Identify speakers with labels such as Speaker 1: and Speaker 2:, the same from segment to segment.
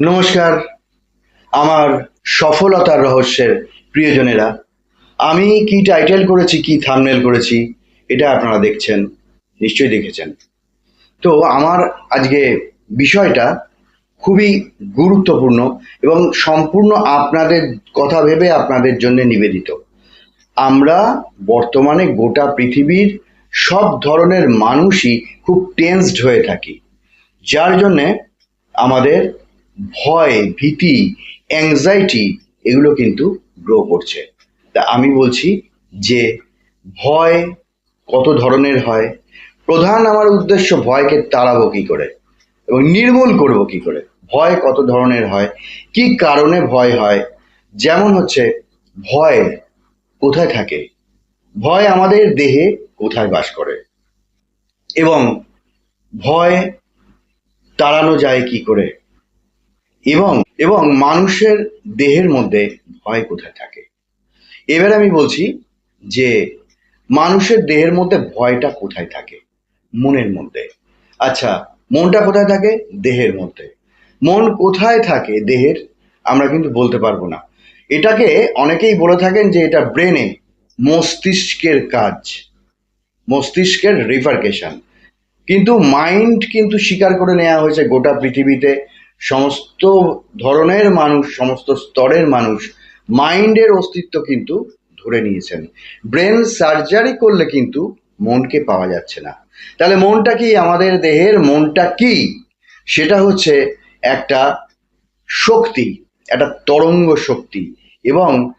Speaker 1: নমস্কার, আমার সফলতার রহস্যের প্রিয়জনেরা, আমি কি টাইটেল করেছি, কি থামনেল করেছি, এটা আপনারা দেখছেন, নিশ্চয়ই দেখেছেন। তো আমার আজকে বিষয়টা খুবই গুরুত্বপূর্ণ এবং সম্পূর্ণ আপনাদের কথা ভেবে আপনাদের জন্য নিবেদিত। আমরা বর্তমানে গোটা পৃথিবীর সব ধরনের মানুষই খুব টেন্সড হয়ে থাকি। যার জন্যে আমাদের ভয়, ভীতি অ্যাংজাইটি এগুলো কিন্তু গ্রো করছে। তা আমি বলছি যে ভয় কত ধরনের হয়? প্রধান আমার উদ্দেশ্য ভয়কে তাড়াবো কি করে? এবং নির্মূল করব কি করে? ভয় কত ধরনের হয়? কি কারণে ভয় হয়? যেমন হচ্ছে ভয় কোথায় থাকে? ভয় আমাদের দেহে কোথায় বাস করে? এবং ভয় তাড়ানো যায় কি করে? এবং এবং মানুষের দেহের মধ্যে ভয় কোথায় থাকে? এবার আমি বলছি যে মানুষের দেহের মধ্যে ভয়টা কোথায় থাকে? মনের মধ্যে। আচ্ছা মনটা কোথায় থাকে? দেহের মধ্যে। মন কোথায় থাকে দেহের? আমরা কিন্তু বলতে পারব না। এটাকে অনেকেই বলে থাকেন যে এটা ব্রেনে, মস্তিষ্কের কাজ, মস্তিষ্কের রিফার্কেশন। কিন্তু মাইন্ড কিন্তু স্বীকার করে নেওয়া হয়েছে গোটা পৃথিবীতে। সমস্ত ধরনের মানুষ, সমস্ত স্তরের মানুষ মাইন্ডের অস্তিত্ব কিন্তু ধরে নিয়েছেন। ব্রেন সার্জারি করলে কিন্তু মনকে পাওয়া যাচ্ছে না। তাহলে মনটা কি আমাদের দেহের মনটা কি? সেটা হচ্ছে একটা শক্তি, একটা তরঙ্গ শক্তি এবং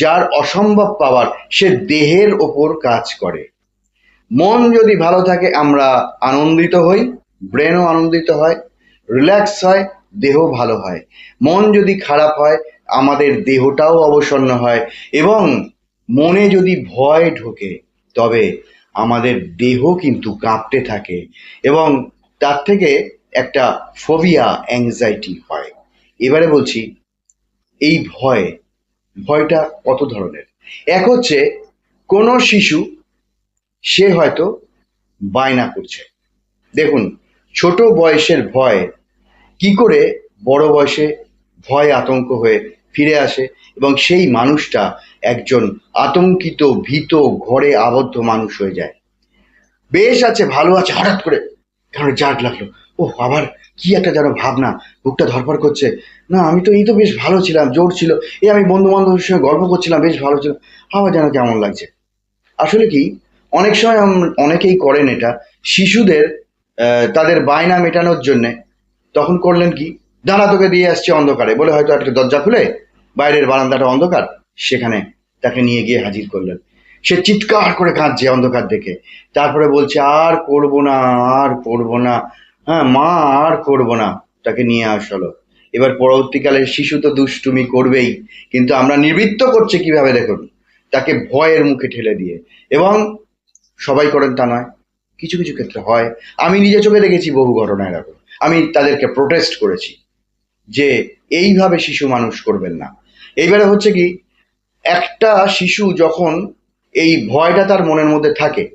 Speaker 1: যার অসম্ভব পাওয়ার সে দেহের ওপর কাজ করে। মন যদি ভালো থাকে, আমরা আনন্দিত হই, ব্রেনও আনন্দিত হয়, রিল্যাক্স হয় দেহ ভালো হয়। মন যদি খারাপ হয়, আমাদের দেহটাও অবসন্ন হয় এবং মনে যদি ভয় ঢোকে, তবে আমাদের দেহ কিন্তু কাঁপতে থাকে এবং তার থেকে একটা ফোবিয়া অ্যাংজাইটি হয়। এবারে বলছি, এই ভয়, ভয়টা কত ধরনের? এক হচ্ছে, কোনো শিশু, সে হয়তো বায়না করছে। দেখুন, ছোট বয়সের ভয় কি করে বড় বয়সে ভয় আতঙ্ক হয়ে ফিরে আসে এবং সেই মানুষটা একজন আতঙ্কিত, ভীত, ঘরে আবদ্ধ মানুষ হয়ে যায়। বেশ আছে, ভালো আছে, হঠাৎ করে কারণ জাট লাগল। ও আবার কি একটা যেন ভাবনা, বুকটা ধরপড় করছে। না, আমি তো এই তো বেশ ভালো ছিলাম, জোর ছিল। এই আমি বন্ধু বান্ধবের সঙ্গে গল্প করছিলাম, বেশ ভালো ছিল। আবার যেন কেমন লাগছে। আসলে কি, অনেক সময় অনেকেই করেন এটা। শিশুদের তাদের বায়না মেটানোর জন্যে তখন করলেন কি? দাঁড়া তোকে দিয়ে আসছে অন্ধকারে। বলে হয়তো একটা দরজা খুলে বাইরের বারান্দাটা অন্ধকার, সেখানে তাকে নিয়ে গিয়ে হাজির করলেন। সে চিৎকার করে কাঁদছে অন্ধকার দেখে। তারপরে বলছে, আর করব না, আর করব না। হ্যাঁ মা, আর করব না। তাকে নিয়ে আসলো। এবার পরবর্তীকালে শিশু তো দুষ্টুমি করবেই, কিন্তু আমরা নিবৃত্ত করছে কীভাবে দেখুন? তাকে ভয়ের মুখে ঠেলে দিয়ে। এবং সবাই করেন তা নয়, কিছু কিছু ক্ষেত্রে হয়। আমি নিজে চোখে দেখেছি বহু ঘটনা এরকম। আমি তাদেরকে প্রোটেস্ট করেছি যে এইভাবে শিশু মানুষ করবেন না। এইবারে হচ্ছে কি, একটা শিশু যখন এই ভয়টা তার মনের মধ্যে থাকে,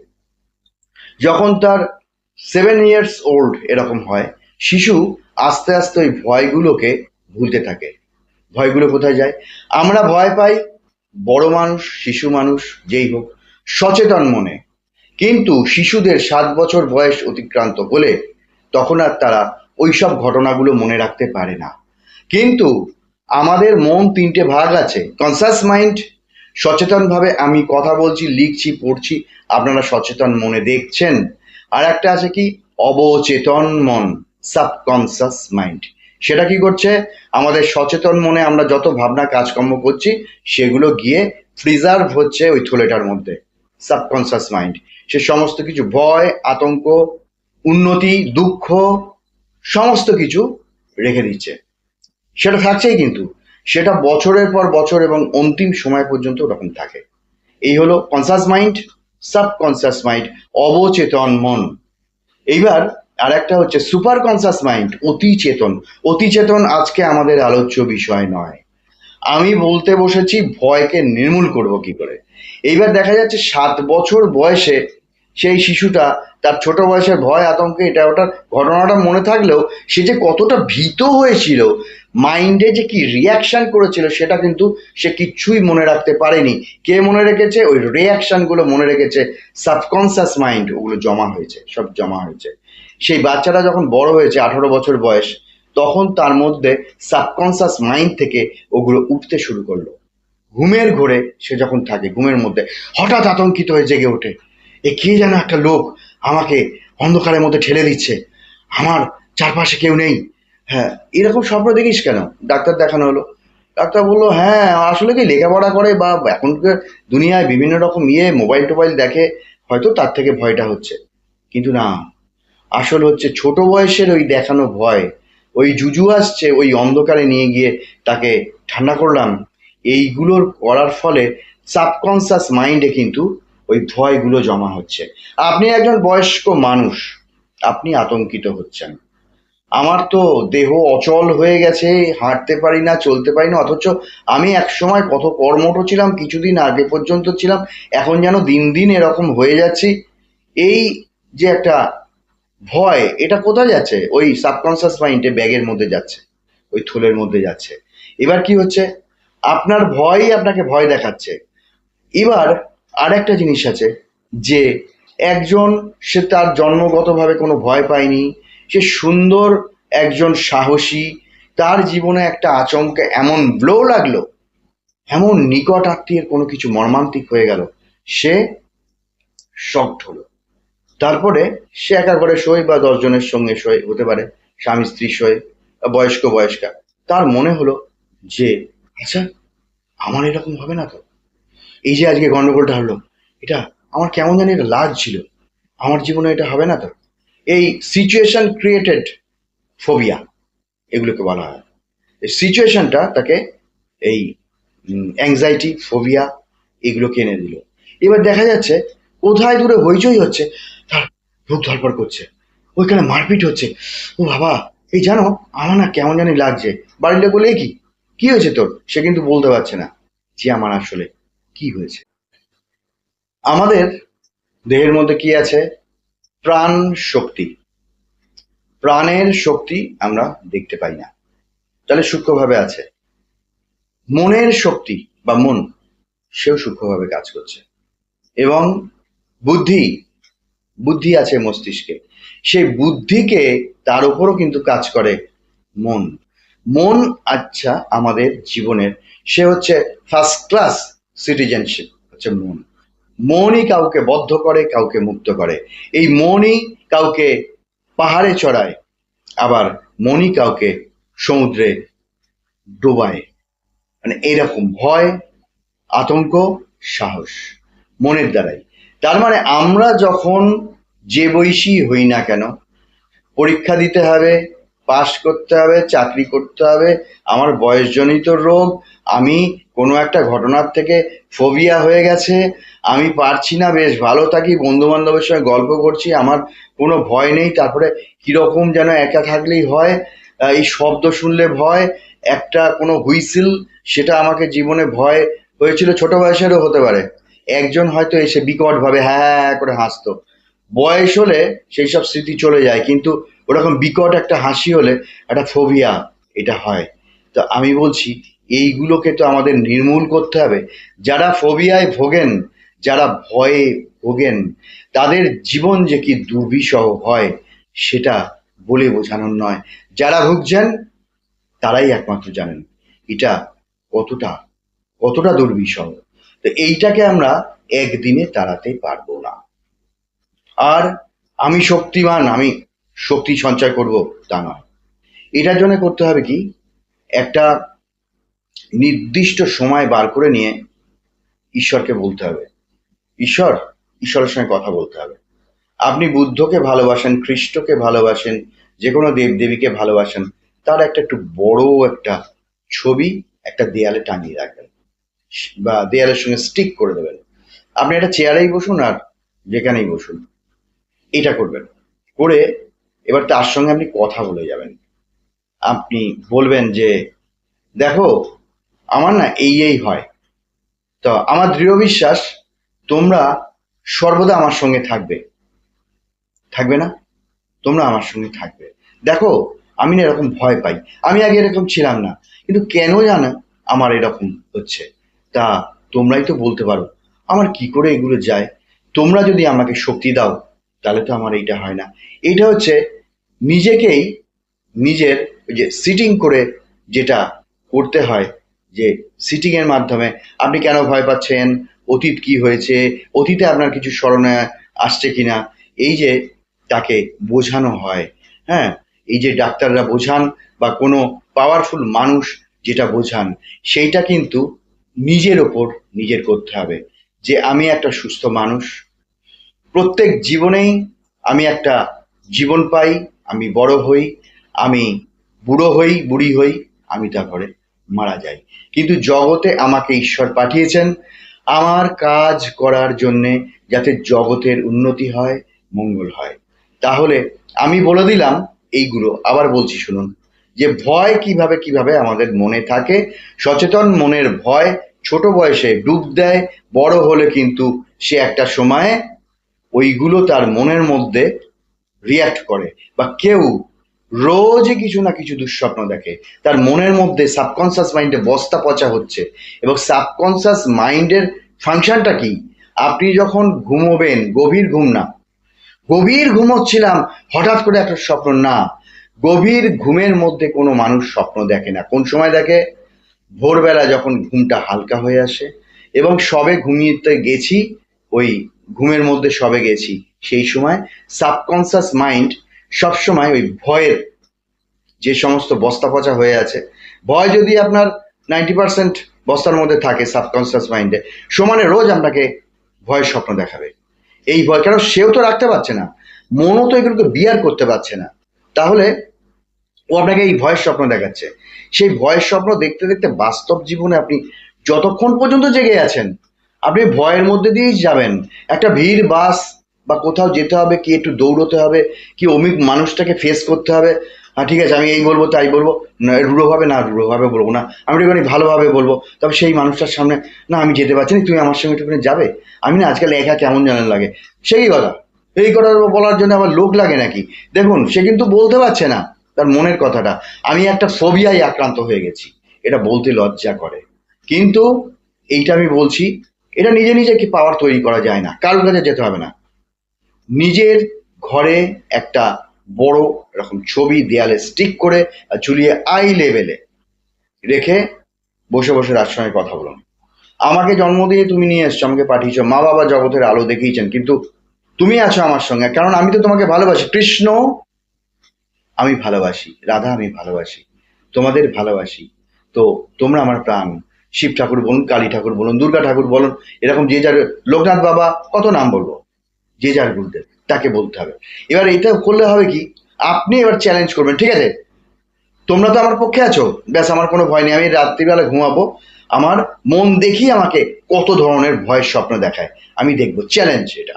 Speaker 1: যখন তার সেভেন ইয়ার্স ওল্ড এরকম হয়, শিশু আস্তে আস্তে ওই ভয়গুলোকে ভুলতে থাকে। ভয়গুলো কোথায় যায়? আমরা ভয় পাই বড় মানুষ, শিশু মানুষ, যেই হোক, সচেতন মনে। কিন্তু শিশুদের সাত বছর বয়স অতিক্রান্ত হলে তখন আর তারা ওইসব ঘটনাগুলো মনে রাখতে পারে না। কিন্তু আমাদের মন তিনটে ভাগ আছে। কনসাস মাইন্ড সচেতনভাবে আমি কথা বলছি, লিখছি, পড়ছি, আপনারা সচেতন মনে দেখছেন। আর একটা আছে কি? অবচেতন মন সাবকনসাস মাইন্ড সেটা কি করছে? আমাদের সচেতন মনে আমরা যত ভাবনা কাজকর্ম করছি, সেগুলো গিয়ে প্রিজার্ভ হচ্ছে ওই থলেটার মধ্যে সাবকনসাস মাইন্ড সে সমস্ত কিছু ভয়, আতঙ্ক উন্নতি, দুঃখ, সমস্ত কিছু রেখে দিচ্ছে। সেটা থাকছেই কিন্তু। সেটা বছরের পর বছর এবং অন্তিম সময় পর্যন্ত ওরকম থাকে। এই হলো কনসাস মাইন্ড সাবকনসাস মাইন্ড অবচেতন মন। এইবার আর একটা হচ্ছে সুপার কনসাস মাইন্ড অতি চেতন অতি চেতন আজকে আমাদের আলোচ্য বিষয় নয়। আমি বলতে বসেছি, ভয়কে নির্মূল করব কি করে? এইবার দেখা যাচ্ছে সাত বছর বয়সে সেই শিশুটা, তার ছোট বয়সের ভয়, আতঙ্কে এটা ওটার ঘটনাটা মনে থাকলেও সে যে কতটা ভীত হয়েছিল, মাইন্ডে যে কি রিয়াকশন করেছিল সেটা কিন্তু সে কিচ্ছুই মনে রাখতে পারেনি। কে মনে রেখেছে? ওই রিয়াকশনগুলো মনে রেখেছে। সাবকনসিয়াস মাইন্ড ওগুলো জমা হয়েছে, সব জমা হয়েছে। সেই বাচ্চাটা যখন বড় হয়েছে, আঠারো বছর বয়স, তখন তার মধ্যে সাবকনসিয়াস মাইন্ড থেকে ওগুলো উঠতে শুরু করল। ঘুমের ঘোরে সে যখন থাকে, ঘুমের মধ্যে হঠাৎ আতঙ্কিত হয়ে জেগে ওঠে। এ কে যেন একটা লোক আমাকে অন্ধকারের মধ্যে ঠেলে দিচ্ছে। আমার চারপাশে কেউ নেই। হ্যাঁ এরকম স্বপ্ন দেখিস কেন? ডাক্তার দেখানো হলো। ডাক্তার বলল হ্যাঁ আসলে কি লেখাপড়া করে বা এখনকার দুনিয়ায় বিভিন্ন রকম ইয়ে মোবাইল টোবাইল দেখে হয়তো তার থেকে ভয়টা হচ্ছে। কিন্তু না, আসল হচ্ছে ছোট বয়সের ওই দেখানো ভয়। ওই জুজু আসছে, ওই অন্ধকারে নিয়ে গিয়ে তাকে ঠান্ডা করলাম। এইগুলোর করার ফলে সাবকনসিয়াস মাইন্ডে কিন্তু ওই ভয়গুলো জমা হচ্ছে। আপনি একজন বয়স্ক মানুষ, আপনি আতঙ্কিত হচ্ছেন। আমার তো দেহ অচল হয়ে গেছে, হাঁটতে পারি না, চলতে পারি না, অথচ আমি এক সময় কত কর্মঠ ছিলাম, কিছুদিন আগে পর্যন্ত ছিলাম, এখন যেন দিন দিন এরকম হয়ে যাচ্ছি। এই যে একটা ভয়, এটা কোথায় যাচ্ছে? ওই সাবকনসিয়াস মাইন্ডে ব্যাগের মধ্যে যাচ্ছে, ওই থলের মধ্যে যাচ্ছে। এবার কি হচ্ছে? আপনার ভয়ই আপনাকে ভয় দেখাচ্ছে। এবার আর একটা জিনিস আছে যে একজন সে তার জন্মগতভাবে কোনো ভয় পায়নি, সে সুন্দর একজন সাহসী, তার জীবনে একটা আচমকা এমন ব্লো লাগল, এমন নিকট আত্মীয়ের কোনো কিছু মর্মান্তিক হয়ে গেল, সে শক্ট হলো। তারপরে সে একা করে সই বা দশজনের সঙ্গে সই হতে পারে স্বামী, স্ত্রী সই বয়স্ক, বয়স্কা। তার মনে হলো যে আচ্ছা আমার এরকম হবে না তো? এই যে আজকে গন্ডগোলটা হলো, এটা আমার কেমন জানি এটা লাজ ছিল। আমার জীবনে এটা হবে না তো। এই সিচুয়েশন ক্রিয়েটেড ফোবিয়া এগুলোকে বলা হয়। এই সিচুয়েশনটা তাকে এই অ্যাংজাইটি ফোবিয়া এগুলোকে এনে দিল। এবার দেখা যাচ্ছে, কোথায় দূরে হইচই হচ্ছে, তার বুক ধরপড় করছে। ওইখানে মারপিট হচ্ছে। ও বাবা, এই জানো, আমার না কেমন জানি লাগছে। লোক বলে কি? কি হয়েছে তোর? সে কিন্তু বলতে পারছে না যে আমার আসলে কি হয়েছে? আমাদের দেহের মধ্যে কি আছে? প্রাণ শক্তি। প্রাণের শক্তি আমরা দেখতে পাই না। তাহলে সূক্ষ্মভাবে আছে। মনের শক্তি বা মন, সেও সূক্ষ্মভাবে কাজ করছে। এবং বুদ্ধি বুদ্ধি আছে মস্তিষ্কে। সেই বুদ্ধিকে তার উপরও কিন্তু কাজ করে মন। মন আচ্ছা আমাদের জীবনের। সে হচ্ছে ফার্স্ট ক্লাস সিটিজেনশিপ হচ্ছে মন। মনই কাউকে বদ্ধ করে, কাউকে মুক্ত করে। এই মনই কাউকে পাহাড়ে চড়ায়, আবার মনই কাউকে সমুদ্রে ডোবায়। মানে এইরকম ভয়, আতঙ্ক, সাহস মনের দ্বারাই। তার মানে আমরা যখন যে বয়সী হই না কেন, পরীক্ষা দিতে হবে পাশ করতে হবে, চাকরি করতে হবে, আমার বয়সজনিত রোগ, আমি কোনো একটা ঘটনার থেকে ফোবিয়া হয়ে গেছে, আমি পারছি না, বেশ ভালো থাকি বন্ধু বান্ধবের সঙ্গে গল্প করছি, আমার কোনো ভয় নেই, তারপরে কীরকম যেন একা থাকলেই হয় এই শব্দ শুনলে ভয়, একটা কোনো হুইসিল, সেটা আমাকে জীবনে ভয় হয়েছিল, ছোট বয়সেরও হতে পারে, একজন হয়তো এসে বিকটভাবে হ্যাঁ হ্যাঁ করে হাসতো, বয়স হলে সেই সব স্মৃতি চলে যায়, কিন্তু ওরকম বিকট একটা হাসি হলে একটা ফোবিয়া এটা হয়। তো আমি বলছি, এইগুলোকে তো আমাদের নির্মূল করতে হবে। যারা ফোবিয়ায় ভোগেন, যারা ভয়ে ভোগেন, তাদের জীবন যে কি দুর্বিষহ হয়, সেটা বলে বোঝানোর নয়। যারা ভুগছেন, তারাই একমাত্র জানেন এটা কতটা কতটা দুর্বিষহ। তো এইটাকে আমরা একদিনে তাড়াতে পারব না। আর আমি শক্তিমান, আমি শক্তি সঞ্চয় করব তা নয়। এটার জন্য করতে হবে কি? একটা নির্দিষ্ট সময় বার করে নিয়ে ঈশ্বরকে বলতে হবে। ঈশ্বর, ঈশ্বরের সঙ্গে কথা বলতে হবে। আপনি বুদ্ধকে ভালোবাসেন, খ্রিস্টকে ভালোবাসেন যে কোনো দেবদেবীকে ভালোবাসেন, তার একটা একটু বড় একটা ছবি একটা দেয়ালে টাঙিয়ে রাখবেন বা দেয়ালের সঙ্গে স্টিক করে দেবেন। আপনি একটা চেয়ারেই বসুন আর যেখানেই বসুন, এটা করবেন। করে এবার তার সঙ্গে আপনি কথা বলে যাবেন। আপনি বলবেন যে, দেখো, আমার না এই এই হয়। তো আমার দৃঢ় বিশ্বাস, তোমরা সর্বদা আমার সঙ্গে থাকবে। থাকবে না? তোমরা আমার সঙ্গে থাকবে। দেখো, আমি না এরকম ভয় পাই। আমি আগে এরকম ছিলাম না। কিন্তু কেন জানো আমার এরকম হচ্ছে? তা তোমরাই তো বলতে পারো। আমার কি করে এগুলো যায়? তোমরা যদি আমাকে শক্তি দাও তাহলে তো আমার এইটা হয় না। এইটা হচ্ছে নিজেকেই নিজের ওই যে সিটিং করে যেটা করতে হয়, যে সিটিং এর মাধ্যমে আপনি কেন ভয় পাচ্ছেন, অতীত কি হয়েছে, অতীতে আপনার কিছু স্মরণে আসছে কিনা, এই যে তাকে বোঝানো হয় হ্যাঁ? এই যে ডাক্তাররা বোঝান বা কোনো পাওয়ারফুল মানুষ যেটা বোঝান, সেইটা কিন্তু নিজের ওপর নিজের করতে হবে, যে আমি একটা সুস্থ মানুষ প্রত্যেক জীবনেই আমি একটা জীবন পাই, আমি বড় হই, আমি বুড়ো হই, বুড়ি হই, আমি তারপরে মারা যাই। কিন্তু জগতে আমাকে ঈশ্বর পাঠিয়েছেন। আমার কাজ করার জন্যে যাতে জগতের উন্নতি হয়, মঙ্গল হয়। তাহলে আমি বলে দিলাম এইগুলো আবার বলছি শুনুন, যে ভয় কীভাবে কীভাবে আমাদের মনে থাকে, সচেতন মনের ভয় ছোট বয়সে ডুব দেয়, বড় হলে কিন্তু সে একটা সময়ে ওইগুলো তার মনের মধ্যে রিয়াক্ট করে বা কেউ রোজ কিছু না কিছু দুঃস্বপ্ন দেখে। তার মনের মধ্যে সাবকনসিয়াস মাইন্ডে বস্তা পচা হচ্ছে এবং সাবকনসিয়াস মাইন্ডের ফাংশনটা কি? আপনি যখন ঘুমোবেন, গভীর ঘুম না। গভীর ঘুমোচ্ছিলাম, হঠাৎ করে একটা স্বপ্ন, না। গভীর ঘুমের মধ্যে কোনো মানুষ স্বপ্ন দেখে না। কোন সময় দেখে? ভোরবেলা যখন ঘুমটা হালকা হয়ে আসে এবং সবে ঘুমিয়েতে গেছি, ওই ঘুমের মধ্যে সবে গেছি। সেই সময় সাবকনসিয়াস মাইন্ড সবসময় ওই ভয়ের যে সমস্ত বস্তা পচা হয়ে আছে, ভয় যদি আপনার নাইনটি পার্সেন্ট বস্তার মধ্যে থাকে সাবকনসিয়াস মাইন্ডে সমানে রোজ আপনাকে ভয়ের স্বপ্ন দেখাবে। এই ভয় কারণ সেও তো রাখতে পারছে না। মনও তো এগুলোকে বিয়ার করতে পারছে না। তাহলে ও আপনাকে এই ভয়ের স্বপ্ন দেখাচ্ছে। সেই ভয়ের স্বপ্ন দেখতে দেখতে বাস্তব জীবনে আপনি যতক্ষণ পর্যন্ত জেগে আছেন আপনি ভয়ের মধ্যে দিয়েই যাবেন। একটা ভিড়, বাস, বা কোথাও যেতে হবে, কি একটু দৌড়তে হবে, কি অমিক মানুষটাকে ফেস করতে হবে হ্যাঁ ঠিক আছে, আমি এই বলব, তাই বলব। না রূঢ়ভাবে না রূঢ়ভাবে বলব না। আমি একটুখানি ভালোভাবে বলব। তবে সেই মানুষটার সামনে, না, আমি যেতে পারছি না, তুমি আমার সঙ্গে একটুখানি যাবে? আমি না আজকাল একা কেমন জানেন লাগে। সেই কথা। এই কথা বলার জন্য আমার লোক লাগে নাকি? দেখুন, সে কিন্তু বলতে পারছে না তার মনের কথাটা। আমি একটা ফোবিয়ায় আক্রান্ত হয়ে গেছি। এটা বলতে লজ্জা করে। কিন্তু এইটা আমি বলছি এটা নিজে নিজে কি পাওয়ার তৈরি করা যায় না? কারোর কাছে যেতে হবে না। নিজের ঘরে একটা বড় এরকম ছবি দেয়ালে স্টিক করে ঝুলিয়ে আই লেভেলে রেখে বসে বসে রাত সঙ্গে কথা বলুন। আমাকে জন্ম দিয়ে তুমি নিয়ে এসছো, আমাকে পাঠিয়েছো মা বাবা জগতের আলো দেখিয়েছেন, কিন্তু তুমি আছো আমার সঙ্গে, কারণ আমি তো তোমাকে ভালোবাসি। কৃষ্ণ, আমি ভালোবাসি, রাধা আমি ভালোবাসি, তোমাদের ভালোবাসি, তো তোমরা আমার প্রাণ। শিব ঠাকুর বলুন, কালী ঠাকুর বলুন, দুর্গা ঠাকুর বলুন, এরকম যে যার লোকনাথ বাবা কত নাম বলব? যে যার গুরুদেব, তাকে বলতে হবে। এবার এটা করলে হবে কি? আপনি এবার চ্যালেঞ্জ করবেন, ঠিক আছে? তোমরা তো আমার পক্ষে আছো। ব্যাস, আমার কোনো ভয় নেই। আমি রাত্রিবেলা ঘুমাবো। আমার মন দেখি আমাকে কত ধরনের ভয়ের স্বপ্ন দেখায়। আমি দেখব চ্যালেঞ্জ এটা।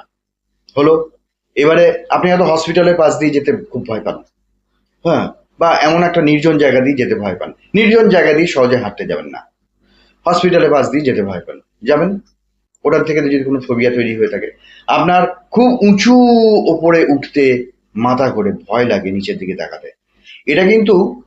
Speaker 1: হলো, এবারে আপনি হয়তো হসপিটালের পাশ দিয়ে যেতে খুব ভয় পান। হ্যাঁ? বা এমন একটা নির্জন জায়গা দিয়ে যেতে ভয় পান। নির্জন জায়গা দিয়ে সহজে হাঁটতে যাবেন না। হসপিটালের বাস দিয়ে যেতে ভয় পান যাবেন? ওটার থেকে যদি কোনো ফোবিয়া তৈরি হয়ে থাকে। আপনার খুব উঁচু ওপরে উঠতে মাথা করে ভয় লাগে নিচের দিকে তাকাতে। এটা কিন্তু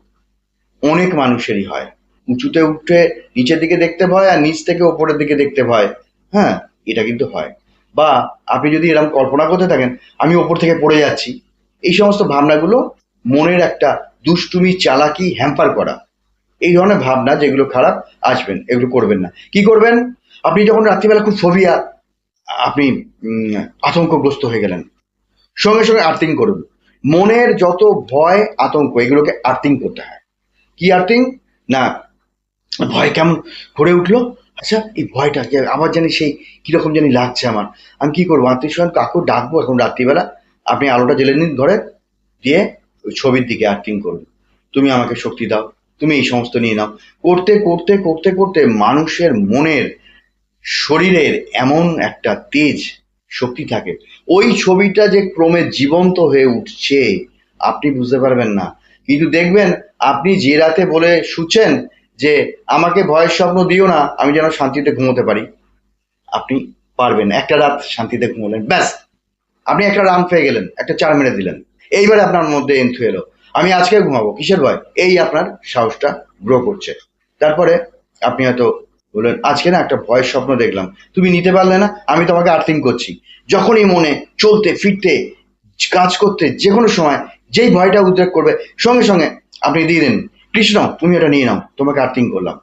Speaker 1: অনেক মানুষেরই হয়। উঁচুতে উঠে নিচের দিকে দেখতে ভয় আর নিচ থেকে ওপরের দিকে দেখতে ভয়। হ্যাঁ এটা কিন্তু হয়। বা আপনি যদি এরকম কল্পনা করতে থাকেন, আমি ওপর থেকে পড়ে যাচ্ছি। এই সমস্ত ভাবনাগুলো মনের একটা দুষ্টুমি, চালাকি হ্যাম্পার করা। এই ধরনের ভাবনা যেগুলো খারাপ আসবেন, এগুলো করবেন না। কি করবেন? আপনি যখন রাত্রিবেলা খুব ফোবিয়া আপনি আতঙ্কগ্রস্ত হয়ে গেলেন। সঙ্গে সঙ্গে আর্থিং করুন। মনের যত ভয়, আতঙ্ক, এগুলোকে আর্থিং করতে হয়। কি আর্থিং না, ভয় কেমন করে উঠল? আচ্ছা এই ভয়টা যে আবার জানি সেই কীরকম জানি লাগছে আমার। আমি কি করব? আত্মীয় স্বজন, কাকু, ডাকবো এখন রাত্রিবেলা। আপনি আলোটা জ্বেলে নিন ঘরে, দিয়ে ছবির দিকে আর্থিং করুন। তুমি আমাকে শক্তি দাও। তুমি এই সমস্ত নিয়ে নাও। করতে করতে করতে করতে মানুষের মনের শরীরের এমন একটা তেজ শক্তি থাকে। ওই ছবিটা যে ক্রমে জীবন্ত হয়ে উঠছে, আপনি বুঝতে পারবেন না। কিন্তু দেখবেন, আপনি যে রাতে বলে শুচ্ছেন যে, আমাকে ভয়ের স্বপ্ন দিও না, আমি যেন শান্তিতে ঘুমোতে পারি। আপনি পারবেন, একটা রাত শান্তিতে ঘুমোলেন, ব্যাস। আপনি একটা রান পেয়ে গেলেন, একটা চার মেরে দিলেন। এইবারে আপনার মধ্যে এন্থু এলো। আমি আজকে ঘুমাবো। কিসের ভয়? এই আপনার সাহসটা গ্রো করছে। তারপরে আপনি হয়তো বললেন, আজকে না একটা ভয়ের স্বপ্ন দেখলাম। তুমি নিতে পারলে না, আমি তোমাকে আর্থিং করছি। যখনই মনে, চলতে, ফিরতে, কাজ করতে যে কোনো সময়, যেই ভয়টা উদ্রেক করবে, সঙ্গে সঙ্গে আপনি দিয়ে দিন, কৃষ্ণ, তুমি এটা নিয়ে নাও, তোমাকে আর্থিং করলাম।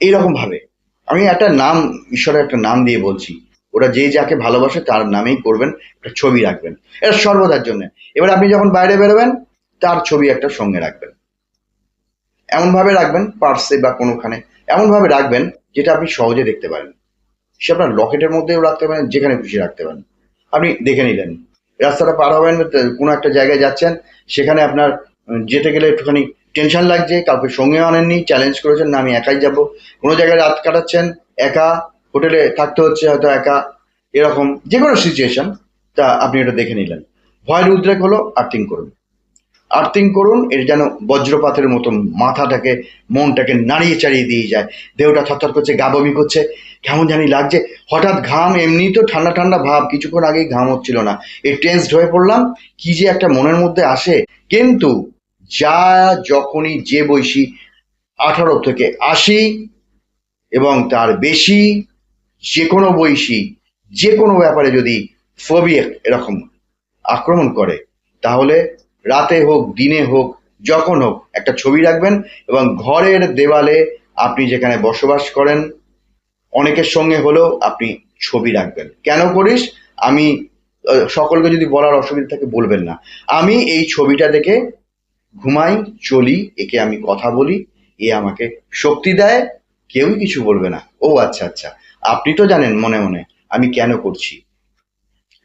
Speaker 1: এইরকম ভাবে। আমি একটা নাম, ঈশ্বরের একটা নাম দিয়ে বলছি। ওরা যে যাকে ভালোবাসে তার নামেই করবেন, একটা ছবি রাখবেন। এটা সর্বদার জন্য। এবার আপনি যখন বাইরে বেরোবেন তার ছবি একটা সঙ্গে রাখবেন। এমনভাবে রাখবেন পার্সে বা কোনোখানে। এমনভাবে রাখবেন যেটা আপনি সহজে দেখতে পারেন। সে আপনার লকেটের মধ্যেও রাখতে পারেন, যেখানে খুশি রাখতে পারেন। আপনি দেখে নিলেন। রাস্তাটা পার হবেন, কোনো একটা জায়গায় যাচ্ছেন, সেখানে আপনার যেতে গেলে একটুখানি টেনশন লাগছে, কাউকে সঙ্গে আনেননি চ্যালেঞ্জ করেছেন, না আমি একাই যাব। কোনো জায়গায় রাত কাটাচ্ছেন, একা, হোটেলে থাকতে হচ্ছে হয়তো একা, এরকম যে কোনো সিচুয়েশন তা আপনি এটা দেখে নিলেন। ভয়ের উদ্রেক হলো আর্থিং করুন। আর্থিং করুন, এর যেন বজ্রপাতের মতন মাথাটাকে, মনটাকে নাড়িয়ে চাড়িয়ে দিয়ে যায়। দেহটা থরথর করছে, গা বমি করছে, কেমন জানি লাগছে। হঠাৎ ঘাম, এমনি তো ঠান্ডা ঠান্ডা ভাব, কিছুক্ষণ আগেই ঘাম হচ্ছিল না। এই টেন্সড হয়ে পড়লাম, কি যে একটা মনের মধ্যে আসে। কিন্তু যা যখনই যে বয়সী, আঠারো থেকে আশি এবং তার বেশি যে কোনো বয়সী যে কোনো ব্যাপারে যদি ফোবিয়া এরকম আক্রমণ করে, তাহলে রাতে হোক, দিনে হোক, যখন হোক, একটা ছবি রাখবেন এবং ঘরের দেওয়ালে আপনি যেখানে বসবাস করেন, অনেকের সঙ্গে হলেও আপনি ছবি রাখবেন। কেন করিস? আমি সকলকে যদি বলার অসুবিধা থাকে বলবেন না। আমি এই ছবিটা দেখে ঘুমাই, চলি, একে আমি কথা বলি, এ আমাকে শক্তি দেয়, কেউই কিছু বলবে না। ও আচ্ছা আচ্ছা আপনি তো জানেন মনে মনে আমি কেন করছি।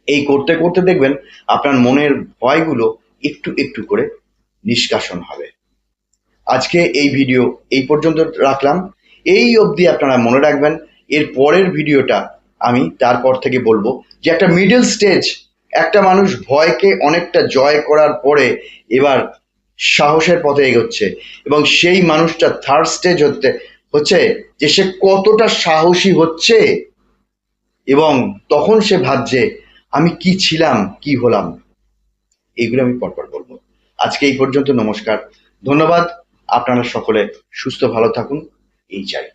Speaker 1: এই করতে করতে দেখবেন আপনার মনের ভয়গুলো একটু একটু করে নিষ্কাশন হবে। আজকে এই ভিডিও এই পর্যন্ত রাখলাম। এই অবধি আপনারা মনে রাখবেন, এর পরের ভিডিওটা আমি তারপর থেকে বলব যে একটা মিডল স্টেজ একটা মানুষ ভয়কে অনেকটা জয় করার পরে এবার সাহসের পথে এগোচ্ছে এবং সেই মানুষটা থার্ড স্টেজ হতে, হচ্ছে যে সে কতটা সাহসী হচ্ছে এবং তখন সে ভাবছে, আমি কি ছিলাম, কি হলাম? এইগুলো আমি পরপর বলব। আজকে এই পর্যন্ত নমস্কার। ধন্যবাদ। আপনারা সকলে সুস্থ, ভালো থাকুন। এই চাই।